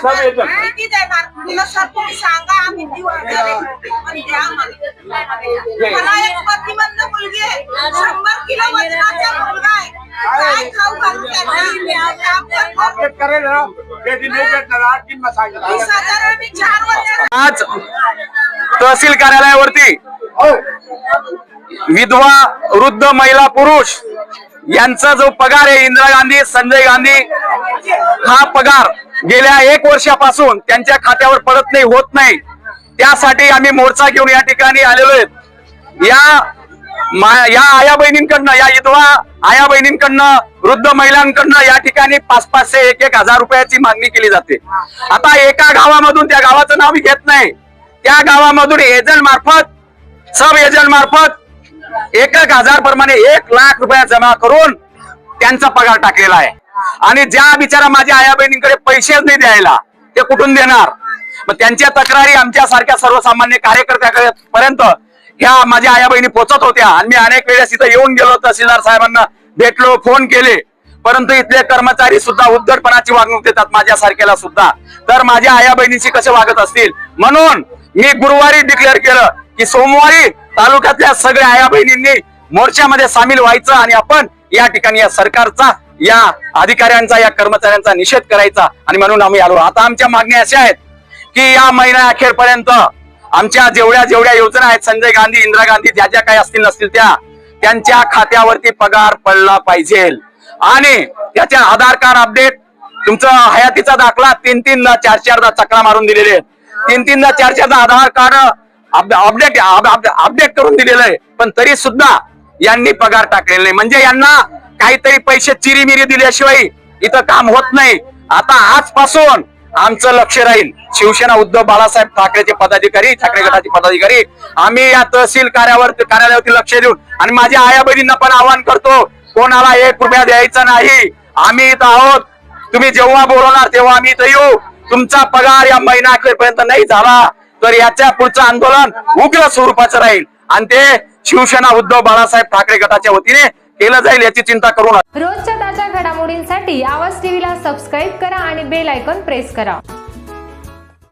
Sub agent. Sub agent. किती देणार तुला सर तुम्ही सांगा आम्ही देऊ वगैरे. पण द्या मला. मला एक प्रतिबंध मुलगी आहे शंभर किलो वजनाचा मुलगा आहे काय खाऊ घालू त्यांना? आपण अपडेट करेल ना कधी नाही भेटणार आठ दिन मग सांगितलं वीस हजार आणि चार वर्ष आज तहसील कार्यालयावरती विधवा वृद्ध महिला पुरुष यांचा जो पगार आहे इंदिरा गांधी संजय गांधी हा पगार गेल्या एक वर्षापासून त्यांच्या खात्यावर पडत नाही होत नाही. त्यासाठी आम्ही मोर्चा घेऊन या ठिकाणी आलेलो आहेत या या आया बहिणींकडनं या विधवा आया बहिणींकडनं वृद्ध महिलांकडनं या ठिकाणी पाच पाचशे एक एक हजार रुपयाची मागणी केली जाते. आता एका गावामधून त्या गावाचं नाव घेत नाही. त्या गावामधून एजंट मार्फत सब एजंट मार्फत एक एक हजार प्रमाणे एक लाख रुपया जमा करून त्यांचा पगार टाकलेला आहे. आणि ज्या बिचारा माझ्या आया बहिणींकडे पैसेच नाही द्यायला ते कुठून देणार? मग त्यांच्या तक्रारी आमच्या सारख्या सर्वसामान्य कार्यकर्त्यापर्यंत ह्या माझ्या आया बहिणी पोचत होत्या. आणि मी अनेक वेळेस इथं येऊन गेलो तहसीलदार साहेबांना भेटलो फोन केले. परंतु इथले कर्मचारी सुद्धा उद्धटपणाची वागणूक देतात माझ्या सारख्याला सुद्धा. तर माझ्या आया बहिणीशी कसे वागत असतील? म्हणून मी गुरुवारी डिक्लेअर केलं की सोमवारी तालुक्यातल्या सगळ्या आया बहिणींनी मोर्चामध्ये सामील व्हायचं आणि आपण या ठिकाणी या सरकारचा या अधिकाऱ्यांचा या कर्मचाऱ्यांचा निषेध करायचा आणि म्हणून आम्ही आलो. आता आमच्या मागण्या अशा आहेत की या महिन्या अखेरपर्यंत आमच्या जेवढ्या जेवढ्या योजना आहेत संजय गांधी इंदिरा गांधी ज्या ज्या काही असतील नसतील त्या त्यांच्या खात्यावरती पगार पडला पाहिजे. आणि त्याच्या आधार कार्ड अपडेट तुमचं हयातीचा दाखला तीन तीनदा चार चारदा चक्रा मारून दिलेले. तीन तीनदा चार चारदा आधार कार्ड अपडेट अपडेट करून दिलेलं आहे. पण तरी सुद्धा यांनी पगार टाकलेला नाही. म्हणजे यांना काहीतरी पैसे चिरीमिरी दिल्याशिवाय इथं काम होत नाही. आता आजपासून आमचं लक्ष राहील. शिवसेना उद्धव बाळासाहेब ठाकरेचे पदाधिकारी ठाकरे गटाचे पदाधिकारी. आम्ही या तहसील कार्यावर कार्यालयावरती लक्ष देऊन आणि माझ्या आया बहिणींना पण आवाहन करतो कोणाला एक रुपया द्यायचा नाही. आम्ही इथं आहोत. तुम्ही जेव्हा बोलवणार तेव्हा आम्ही इथं येऊ. तुमचा पगार या महिना अखेरपर्यंत नाही झाला तर याच्या पुढचं आंदोलन उग्र स्वरूपाचं राहील. आणि ते शिवसेना उद्धव बाळासाहेब ठाकरे गटाच्या वतीने केलं जाईल याची चिंता करू नका. रोजच्या ताज्या घडामोडींसाठी आवाज टीव्हीला सबस्क्राईब करा आणि बेल आयकॉन प्रेस करा.